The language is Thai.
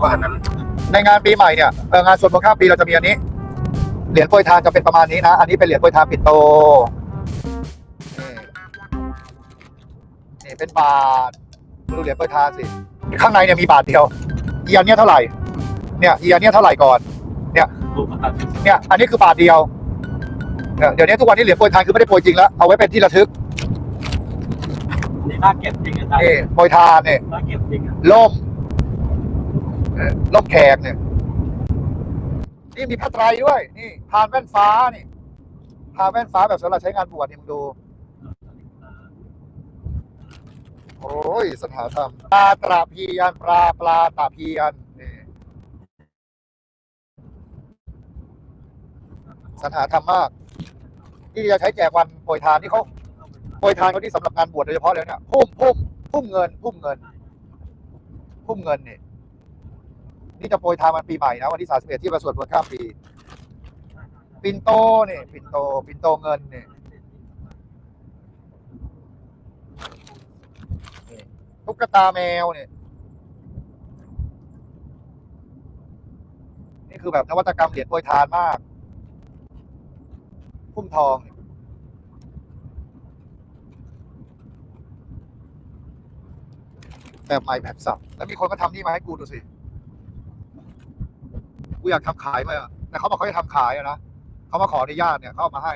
กว่านั้น ในงานปีใหม่เนี่ยเอ่องานสวดมนต์ข้ามปีเราจะมีอันนี้ เหรียญโปรยทานจะเป็นประมาณนี้นะ อันนี้เป็นเหรียญโปรยทานปิ่นโตนี่นี่เป็นบาทดูเหรียญโปรยทานสิ ข้างในเนี่ยมีบาทเดียวอีอันเนี้ยเท่าไหร่ เนี่ยอีอันเนี้ยเท่าไหร่ก่อนรูปตัดเนี่ย อันนี้คือบาทเดียวเนี่ยเดี๋ยวนี้ทุกวันนี้เหรียญโปรยทานคือไม่ได้โปรยจริงแล้ว เอาไว้เป็นที่ระทึกนี่ถ้าเก็บจริงอาจารย์นี่โปรยทานเนี่ยถ้าเก็บจริงอะล่ม เอ่อล่มแขกเนี่ย นี่มีผ้าไตรด้วย นี่พานแว่นฟ้านี่พานแว่นฟ้าแบบสำหรับใช้งานบวชนี่มึงดู โอ้ยสัญหาธรรมปลาตราพียนปลาปลาตราพียนนี่สัญหาธรรมมาก ที่จะใช้แจกวันโปรยทานที่เขาโปรยทานเขาที่สำหรับงานบวชโดยเฉพาะเลยเนี่ยพุ่มพุ่มพุ่มเงิน พุ่มเงิน พุ่มเงินเนี่ย นี่จะโปรยทานวันปีใหม่นะวันที่สามสิบเอ็ดที่ประสวดมนข้ามปี ปินโตเนี่ยปินโตปินโตเงินเนี่ยตุ๊กตาแมวเนี่ยนี่คือแบบนวัตกรรมเหรียญโปรยทานมาก พุ่มทองแบบใหม่แบบสับแล้วมีคนก็ทำนี่มาให้กูดูสิ กูอยากทำขายไปอะแต่เขาบอกเขาจะทำขายอะนะเขามาขออนุญาตเนี่ยเขาเอามาให้